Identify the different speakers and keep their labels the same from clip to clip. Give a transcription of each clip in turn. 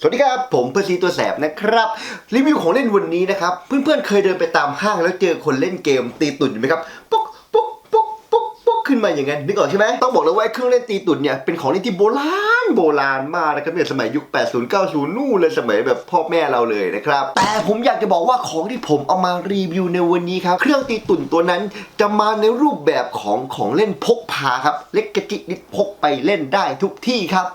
Speaker 1: สวัสดีครับ ผมเพอร์ซีตัวแสบนะครับ รีวิวของเล่นวันนี้นะครับ เพื่อนๆ เคยเดินไปตามห้างแล้วเจอคนเล่นเกมตีตุ่นอยู่ไหมครับปุ๊กปุ๊กปุ๊กปุ๊กปุ๊กขึ้นมาอย่างนั้นนึกออกใช่ไหมต้องบอกเลยว่าเครื่องเล่นตีตุ่นเนี่ยเป็นของเล่นที่โบราณโบราณมากนะครับเนี่ยสมัยยุค 80 90 นู่นเลยสมัยแบบพ่อแม่เราเลยนะครับ แต่ผมอยากจะบอกว่าของที่ผมเอามารีวิวในวันนี้ครับ เครื่องตีตุ่นตัวนั้นจะมาในรูปแบบของของเล่นพกพาครับ เล็กกระจินิดพกไปเล่นได้ทุกที่ครับ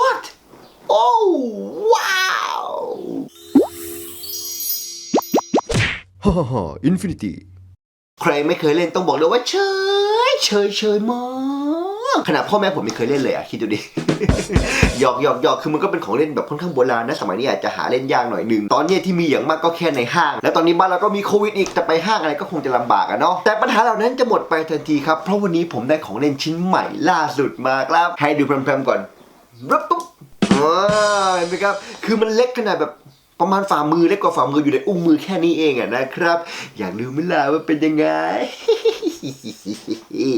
Speaker 1: what โอ้ว้าวฮ่าฮ่าอินฟินิตี้ใครไม่เคยเล่นต้องบอกเลยว่าเฉยเฉยเฉยมากขนาดพ่อแม่ผมไม่เคยเล่นเลยอะคิดดูดิ หยอกหยอกหยอกคือมันก็เป็นของเล่นแบบค่อนข้างโบราณนะสมัยนี้อาจจะหาเล่นยากหน่อยหนึ่งตอนนี้ที่มีอย่างมากก็แค่ในห้าง แล้วตอนนี้บ้านเราก็มีโควิดอีกจะไปห้างอะไรก็คงจะลำบากอะเนาะแต่ปัญหาเหล่านั้นจะหมดไปทันทีครับเพราะวันนี้ผมได้ของเล่นชิ้นใหม่ล่าสุดมาครับ ให้ดูแพรมๆก่อนรับปุ๊บ เห็นไหมครับ คือมันเล็กขนาดแบบประมาณฝ่ามือเล็กกว่าฝ่ามืออยู่ในอุ้งมือแค่นี้เองอะนะครับ อยากรู้ไหมล่ะว่าเป็นยังไง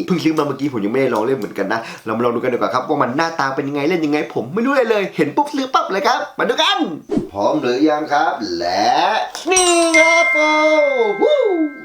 Speaker 1: เพิ่งซื้อมาเมื่อกี้ผมยังไม่ได้ลองเล่นเหมือนกันนะ เรามาลองดูกันดีกว่าครับว่ามันหน้าตาเป็นยังไงเล่นยังไง ผมไม่รู้เลยเลย เห็นปุ๊บซื้อปั๊บเลยครับ มาดูกัน พร้อมหรือยังครับ และนี่ครับโอ้วู้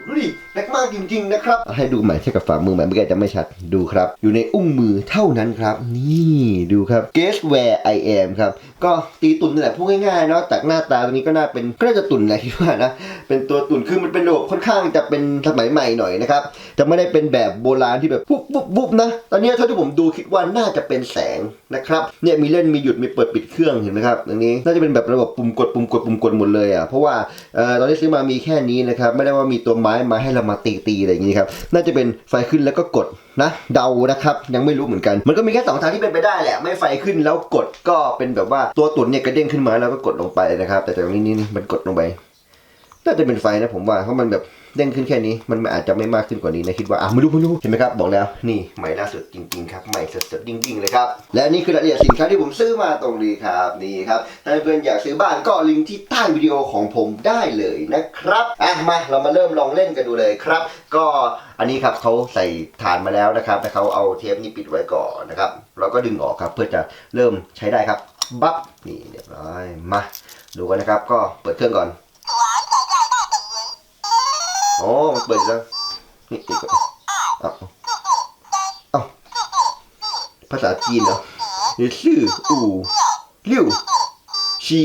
Speaker 1: ดูดิเล็กมากจริงๆนะครับ ให้ดูใหม่เทียบกับฝ่ามือใหม่เมื่อกี้จะไม่ชัดดูครับ อยู่ในอุ้งมือเท่านั้นครับ นี่ดูครับ guess where I am ครับ ก็ตีตุ่นนี่แหละพูดง่ายๆเนาะจากหน้าตาตรงนี้ก็น่าเป็นก็น่าจะตุ่นแหละคิดว่านะเป็นตัวตุ่นคือมันเป็นระบบค่อนข้างจะเป็นสมัยใหม่หน่อยนะครับจะไม่ได้เป็นแบบโบราณที่แบบปุ๊บปุ๊บปุ๊บนะ ตอนนี้เท่าที่ผมดูคิดว่าน่าจะเป็นแสงนะครับ เนี่ยมีเล่นมีหยุดมีเปิดปิดเครื่องเห็นไหมครับตรงนี้น่าจะเป็นแบบระบบปุ่มกดปุ่มกดปุ่มกดหมดเลยอะเพราะว่าเอ่อตอนที่ซื้อมามีแค่นี้นะครับไม่ได้ว่ามีตัวไม้มาให้เรามาตีตีอะไรอย่างนี้ครับน่าจะเป็นไฟขึ้นแล้วก็กดนะเดานะครับยังไม่รู้เหมือนกัน มันก็มีแค่สองทางที่เป็นไปได้แหละ ไม่ไฟขึ้นแล้วกดก็เป็นแบบว่าตัวตุ่นเนี่ยกระเด้งขึ้นมาแล้วก็กดลงไปนะครับ แต่ตรงนี้นี่มันกดลงไปน่าจะเป็นไฟนะผมว่าเพราะมันแบบ เด้งขึ้นแค่นี้มันอาจจะไม่มากขึ้นกว่านี้นะคิดว่าอะไม่รู้ไม่รู้เห็นไหมครับบอกแล้วนี่ใหม่ล่าสุดจริงๆครับใหม่สดๆจริงๆเลยครับและนี่คือรายละเอียดสินค้าที่ผมซื้อมาตรงนี้ครับนี่ครับถ้าเพื่อนอยากซื้อบ้านก็ลิงก์ที่ใต้วิดีโอของผมได้เลยนะครับอะมาเรามาเริ่มลองเล่นกันดูเลยครับ ก็อันนี้ครับเขาใส่ฐานมาแล้วนะครับแต่เขาเอาเทปนี้ปิดไว้ก่อนนะครับเราก็ดึงออกครับเพื่อจะเริ่มใช้ได้ครับบั๊บนี่เรียบร้อยมาดูกันนะครับก็เปิดเครื่องก่อน โอ้มันเปิดแล้ว นี่อีกแล้วเอ้าเอ้าภาษาจีนเหรอหรือชื่ออู่เลี่ยวชี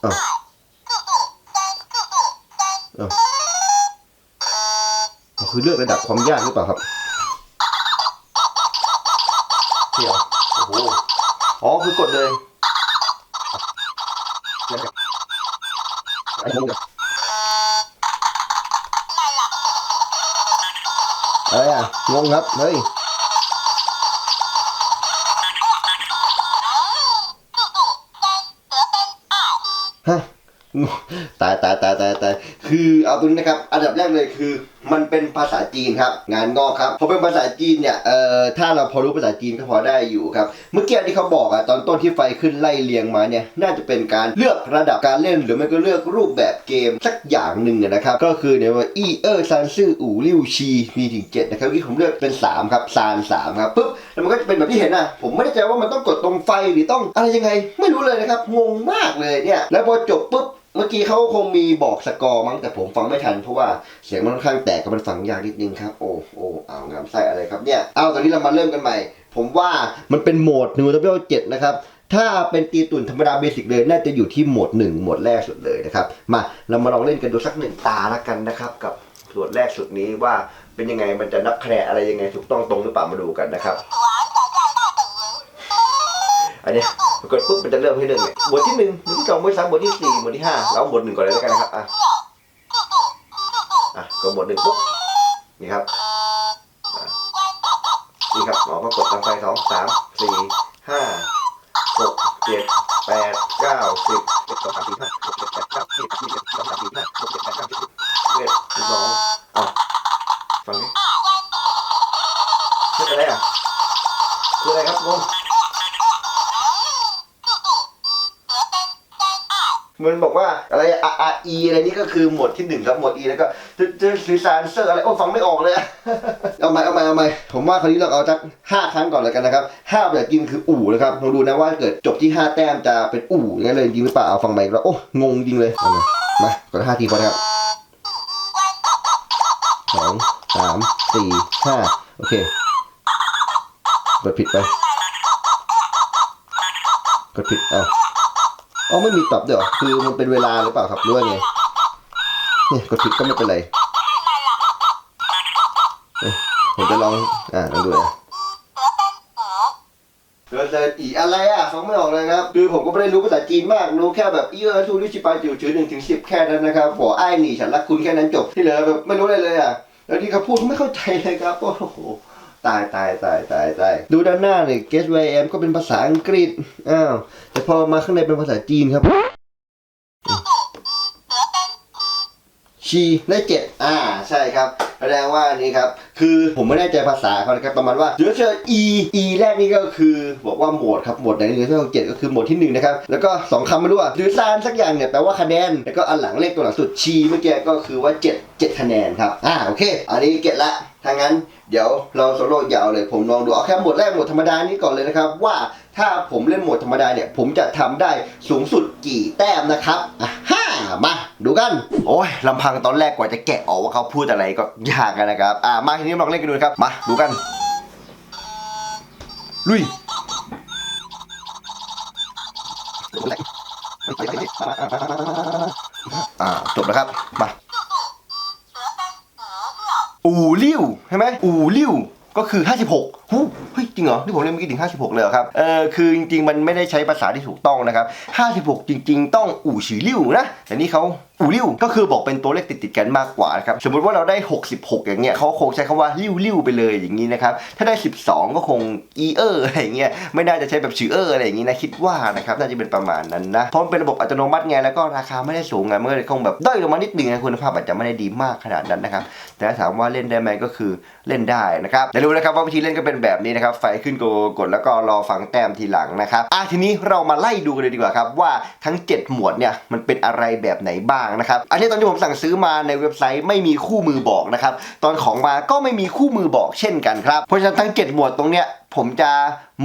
Speaker 1: เอ้าเอ้าอ๋อคือเลือกระดับความยากหรือเปล่าครับเที่ยวโอ้โห อ๋อคือกดเลย อะไรอ่ ตายตายตายตายตายคือเอาตรงนี้นะครับ อันดับแรกเลยคือ มันเป็นภาษาจีนครับ งานงอกครับพอเป็นภาษาจีนเนี่ย เอ่อ ถ้าเราพอรู้ภาษาจีนก็พอได้อยู่ครับ เมื่อกี้ที่เขาบอกอะตอนต้นที่ไฟขึ้นไล่เรียงมาเนี่ย น่าจะเป็นการเลือกระดับการเล่น หรือไม่ก็เลือกรูปแบบเกมสักอย่างหนึ่งนะครับ ก็คือเนี่ยว่าอีเออร์ซานซื่ออู่ริวชีมีถึงเจ็ดนะครับที่ผมเลือกเป็นสามครับซานสามครับปุ๊บแล้วมันก็จะเป็นแบบที่เห็นอะผมไม่แน่ใจว่ามันต้องกดตรงไฟหรือต้องอะไรยังไง ไม่รู้เลยนะครับ งงมากเลยเนี่ย แล้วพอจบปุ๊บ เมื่อกี้เขาคงมีบอกสกอร์มั้งแต่ผมฟังไม่ทันเพราะว่าเสียงมันค่อนข้างแตกกับมันฟังยากนิดนึงครับโอ้โอ้เอางามไส้อะไรครับเนี่ยเอาตอนนี้เรามาเริ่มกันใหม่ ผมว่ามันเป็นโหมดนิวทับเบิลเจ็ดนะครับถ้าเป็นตีตุ่นธรรมดาเบสิกเลย น่าจะอยู่ที่โหมดหนึ่งโหมดแรกสุดเลยนะครับ มาเรามาลองเล่นกันดูสักหนึ่งตาละกันนะครับ กับโหมดแรกสุดนี้ว่าเป็นยังไงมันจะนับคะแนนอะไรยังไงถูกต้องตรงหรือเปล่ามาดูกันนะครับอั นนี้ยกดปุ๊บมันจะเริ่มให้เรื่องเลยบทที่หนึ่งบทที่สองบทที่สามบทที่สี่บทที่ห้าเราบทหนึ่งก่อนเลยแล้วกันนะครับอะอะก็บทหนึ่งปุ๊บนี่ครับนี่ครับหมอก็กดตามไฟสองสามสี่ห้าหกเจ็ดแปดเก้าสิบ E อะไรนี่ก็คือหมวดที่หนึ่งครับหมวด E แล้วก็จะจะสื่อสารเซอร์อะไรโอ้ฟังไม่ออกเลยอะเอาใหม่เอาใหม่เอาใหม่ผมว่าคราวนี้เราเอาสักห้าครั้งก่อนเลยกันนะครับห้าแบบกินคืออู่นะครับลองดูนะว่าเกิดจบที่ห้าแต้มจะเป็นอู่งนั้นเลยจริงหรือเปล่าเอาฟังใหม่อีกแล้วโอ้งงจริงเลยมามากดห้าทีพอนะครับสองสามสี่ห้าโอเคกดผิดไปกดผิดเอา อ๋อไม่มีตอบด้วยเหรอคือมันเป็นเวลาหรือเปล่าครับหรือว่าไงเนี่ยกดผิดก็ไม่เป็นไรผมจะลองอ่าลองดูนะเกิดเลยอีอะไรอะฟังไม่ออกเลยครับคือผมก็ไม่ได้รู้ภาษาจีนมากรู้แค่แบบเอื้อชูริชิปาจิ๋วจือหนึ่งถึงสิบแค่นั้นนะครับหัวไอ้หนีฉันรักคุณแค่นั้นจบที่เหลือแบบไม่รู้อะไรเลยอะแล้วที่เขาพูดไม่เข้าใจเลยครับโอ้โห ตายตายตายตายตายดูด้านหน้าเนี่ย guess where I am ก็เป็นภาษาอังกฤษ อ้าว แต่พอมาข้างในเป็นภาษาจีนครับชีได้เจ็ดอ่า ใช่ครับ แสดงว่านี่ครับ คือผมไม่แน่ใจภาษาเขานะครับประมาณว่าเดี๋ยวเจอ e e แรกนี่ก็คือบอกว่าโหมดครับ โหมดไหนเดี๋ยวเจอเจ็ดก็คือโหมดที่หนึ่งนะครับ แล้วก็สองคำไม่รู้อะหรือซานสักอย่างเนี่ยแปลว่าคะแนน แล้วก็อันหลังเลขตัวหลังสุดชีเมื่อกี้ก็คือว่าเจ็ดเจ็ดคะแนนครับ อ่า โอเค อันนี้เก็ตละถ้างั้น เดี๋ยวเราโซโล่ยาวเลยผมลองดูเอาแค่หมดแรกหมดธรรมดานี้ก่อนเลยนะครับ ว่าถ้าผมเล่นหมดธรรมดาเนี่ย ผมจะทำได้สูงสุดกี่แต้มนะครับอะห้ามาดูกัน โอ้ยลำพังตอนแรกกว่าจะแกะออกว่าเขาพูดอะไรก็ยากกันนะครับ อ่ามาทีนี้ลองเล่นกันดูครับ มาดูกัน ลุยอ่าจบแล้วครับ มา อู่ลิ่วใช่ไหมอู่ลิ่วก็คือ 56 เฮ้ยจริงเหรอที่ผมเล่นเมื่อกี้ถึง 56 เลยเหรอครับ เออคือจริงๆ มันไม่ได้ใช้ภาษาที่ถูกต้องนะครับ 56 จริง ๆ ต้องอู่ฉือลิ่วนะแต่นี่เขาอู่ลิ่วก็คือบอกเป็นตัวเลขติดๆกันมากกว่านะครับ สมมติว่าเราได้ 66 อย่างเงี้ยเขาคงใช้คำว่าลิ่วลิ่วไปเลยอย่างนี้นะครับ ถ้าได้ 12 ก็คงอีเออร์อะไรเงี้ยไม่น่าจะใช้แบบชื่อเออร์อะไรอย่างงี้นะคิดว่านะครับน่าจะเป็นประมาณนั้นนะเพราะมันเป็นระบบอัตโนมัติไงแล้วก็ราคาไม่ได้สูงไงมันก็เลยคงแบบด้อยลงมานิดนึงนะคุณภาพอาจจะไม่ได้ดีมากขนาดนั้นนะครับแต่ถามว่าเล่นได้ไหมก็คือเล่นได้นะครับแต่รู้นะครับว่าวิธีเล่นก็เป็นแบบนี้นะครับไฟขึ้นกดกดแล้วก็รอฟังแต้มทีหลังนะครับอะทีนี้เรามาไล่ดูกันเลยดีกว่าครับว่าทั้ง 7 หมวดเนี่ยมันเป็นอะไรแบบไหนบ้างนะครับอันนี้ตอนที่ผมสั่งซื้อมาในเว็บไซต์ไม่มีคู่มือบอกนะครับตอนของมาก็ไม่มีคู่มือบอกเช่นกันครับเพราะฉะนั้นทั้ง 7 หมวดตรงเนี้ย ผมจะ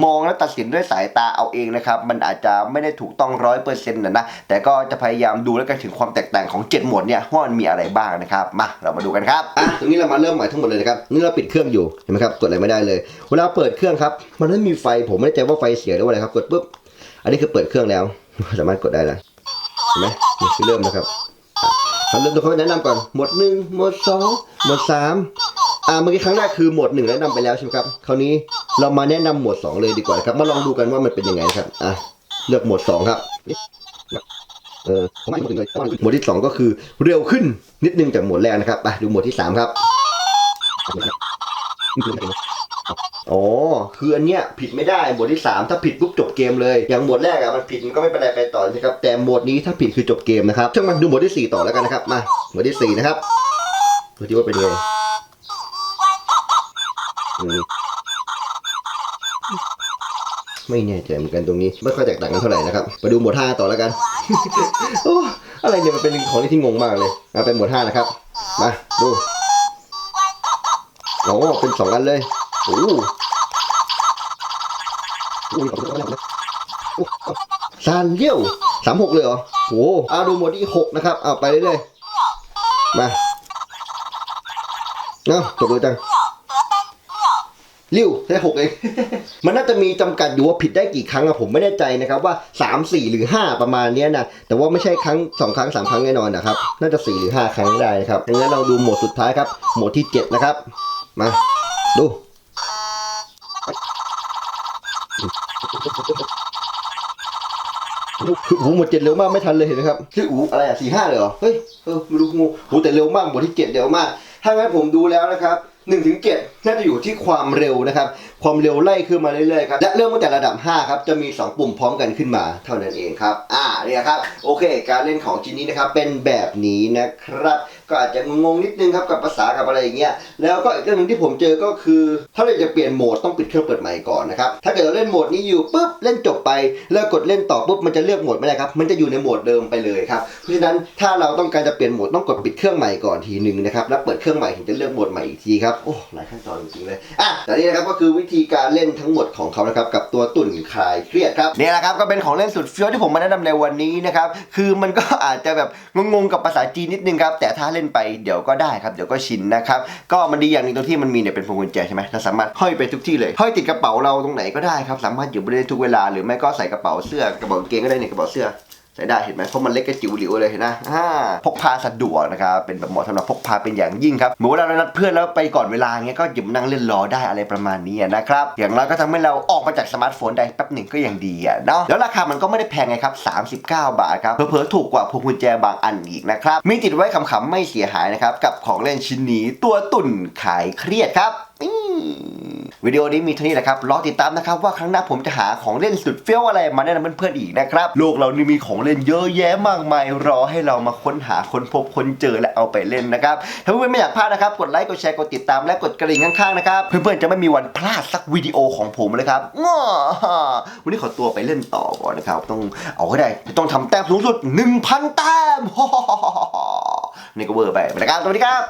Speaker 1: มองและตัดสินด้วยสายตาเอาเองนะครับ มันอาจจะไม่ได้ถูกต้องร้อยเปอร์เซ็นต์นะนะ แต่ก็จะพยายามดูแล้วกันถึงความแตกต่างของ 7 หมวดเนี่ยว่ามันมีอะไรบ้างนะครับ มาเรามาดูกันครับ อะตรงนี้เรามาเริ่มใหม่ทั้งหมดเลยนะครับนี่เราปิดเครื่องอยู่เห็นไหมครับ กดอะไรไม่ได้เลย เวลาเปิดเครื่องครับ มันไม่มีไฟ ผมไม่แน่ใจว่าไฟเสียหรือว่าอะไรครับ กดปุ๊บ อันนี้คือเปิดเครื่องแล้ว สามารถกดได้แล้วเห็นไหมนี่คือเริ่มนะครับอะเริ่มตัวเขาแนะนำก่อน หมวดหนึ่งหมวดสองหมวดสามอ่าเมื่อกี้ครั้งแรกคือหมวดหนึ่งแนะนำไปแล้วใช่ไหมครับ คราวนี้ เรามาแนะนำหมวดสองเลยดีกว่าครับ มาลองดูกันว่ามันเป็นยังไงครับ อะ เลือกหมวดสองครับ เออผมไม่ถึงเลยหมวดที่สองก็คือเร็วขึ้นนิดนึงจากหมวดแรกนะครับ ไปดูหมวดที่สามครับ อ๋อ คืออันเนี้ยผิดไม่ได้หมวดที่สามถ้าผิดปุ๊บจบเกมเลย อย่างหมวดแรกอะมันผิดมันก็ไม่เป็นไรไปต่อนะครับ แต่หมวดนี้ถ้าผิดคือจบเกมนะครับช่างมันดูหมวดที่สี่ต่อแล้วกันนะครับ มา หมวดที่สี่นะครับดูที่ว่าเป็นไง ไม่แน่ใจเหมือนกันตรงนี้ ไม่ค่อยแตกต่างกันเท่าไหร่นะครับไปดูหมวดห้าต่อแล้วกันโอ้อะไรเนี่ยมันเป็นของที่งงมากเลยเอาเป็นหมวดห้านะครับมาดูโอ้เป็นสองอันเลยโอ้โหอุ้ยขอบคุณมากนะโอ้ซานเลี้ยวสามหกเลยเหรอโอ้เอาดูหมวดที่หกนะครับเอาไปเรื่อยๆมาเอ้าจบเลยจัง ริ้วแค่หกเอง มันน่าจะมีจำกัดอยู่ว่าผิดได้กี่ครั้งอะผมไม่แน่ใจนะครับว่า 3 4 หรือ 5 ประมาณเนี้ยนะ แต่ว่าไม่ใช่ครั้ง 2 ครั้ง 3 ครั้งแน่นอนนะครับ น่าจะ 4 หรือ 5 ครั้งได้นะครับดังนั้นเราดูโหมดสุดท้ายครับ โหมดที่ 7 นะครับ มา ดูโอ้โหหมดเจ็ดเร็วมากไม่ทันเลยเห็นไหมครับชื่ออูอะไรอะสี่ห้าเลยเหรอ เฮ้ย เออไม่รู้งูโหแต่เร็วมากหมดที่เจ็ดเร็วมาก ถ้างั้นผมดูแล้วนะครับ หนึ่งถึงเจ็ดน่าจะอยู่ที่ความเร็วนะครับ ความเร็วไล่ขึ้นมาเรื่อยๆครับ และเริ่มตั้งแต่ระดับ 5 ครับ จะมี 2 ปุ่มพร้อมกันขึ้นมาเท่านั้นเองครับ อ่าเนี่ยครับ โอเค การเล่นของจินนี้นะครับ เป็นแบบนี้นะครับ ก็อาจจะงงนิดนึงครับกับภาษากับอะไรอย่างเงี้ยแล้วก็อีกเรื่องหนึงที่ผมเจอก็คือ ถ้าเราจะเปลี่ยนโหมดต้องปิดเครื่องเปิดใหม่ก่อนนะครับถ้าเกิดเราเล่นโหมดนี้อยู่ปุ๊บเล่นจบไป แล้วกดเล่นต่อปุ๊บมันจะเลือกโหมดไม่ได้ครับมันจะอยู่ในโหมดเดิมไปเลยครับเพราะฉะนั้นถ้าเราต้องการจะเปลี่ยนโหมดต้องกดปิดเครื่องใหม่ก่อนทีหนึ่งนะครับแล้วเปิดเครื่องใหม่ถึงจะเลือกโหมดใหม่อีกทีครับโอ้หลายขั้นตอนจริงๆเลยอะแต่นี่นะครับก็คือวิธีการเล่นทั้งหมดของเขานะครับกับตัวตุ่นคลายเครียดครับนี่แหละครับก็เป็นของเล่นสุดเฟี้ยวที่ผมมาแนะนำในวันนี้นะครับคือมันก็อาจจะแบบงงๆกับภาษาจีนนิดนึงครับแต่ถ้าเล่นไปเดี๋ยวก็ได้ครับเดี๋ยวก็ชินนะครับก็มันดีอย่างหนึงตรงที่มันมีเนี่ยเป็นพวงกุญแจใช่ไหมเราสามารถห้อยไปทุกที่เลยห้อยติดกระเป๋าเราตรงไหนก็ได้ครับสามารถอยู่บริเวณทุกเวลาหรือไม่ก็ใส่กระเป๋าเสื้อกระเป๋ากางเกงก็ได้ในกระเป๋าเสื้อ ใส่ได้เห็นไหมเพราะมันเล็กกระจิ๋วหลิวเลยเห็นนะอ่าพกพาสะดวกนะครับเป็นแบบเหมาะสำหรับพกพาเป็นอย่างยิ่งครับเหมือนเวลาเรานัดเพื่อนแล้วไปก่อนเวลาเงี้ยก็หยิบมนั่งเล่นรอได้อะไรประมาณนี้นะครับอย่างน้อยก็ทำให้เราออกมาจากสมาร์ทโฟนได้แป๊บหนึ่งก็ยังดีอะเนาะแล้วราคามันก็ไม่ได้แพงไงครับ 39 บาทครับเผลอๆถูกกว่าพวงกุญแจบางอันอีกนะครับมีติดไว้ขำๆไม่เสียหายนะครับกับของเล่นชิ้นนี้ตัวตุ่นขายเครียดครับอ วิดีโอนี้มีเท่านี้แหละครับรอติดตามนะครับว่าครั้งหน้าผมจะหาของเล่นสุดเฟี้ยวอะไรมาแนะนำเพื่อนๆอีกนะครับโลกเรานี่มีของเล่นเยอะแยะมากมายรอให้เรามาค้นหาค้นพบค้นเจอและเอาไปเล่นนะครับถ้าเพื่อนๆไม่อยากพลาดนะครับกดไลค์กดแชร์กดติดตามและกดกระดิ่งข้างๆนะครับเพื่อนๆจะไม่มีวันพลาดสักวิดีโอของผมเลยครับง้อวันนี้ขอตัวไปเล่นต่อก่อนนะครับต้องเอาให้ได้ต้องทำแต้มสูงสุด 1,000 แต้มนี่ก็เวอร์ไปไปนะครับสวัสดีครับ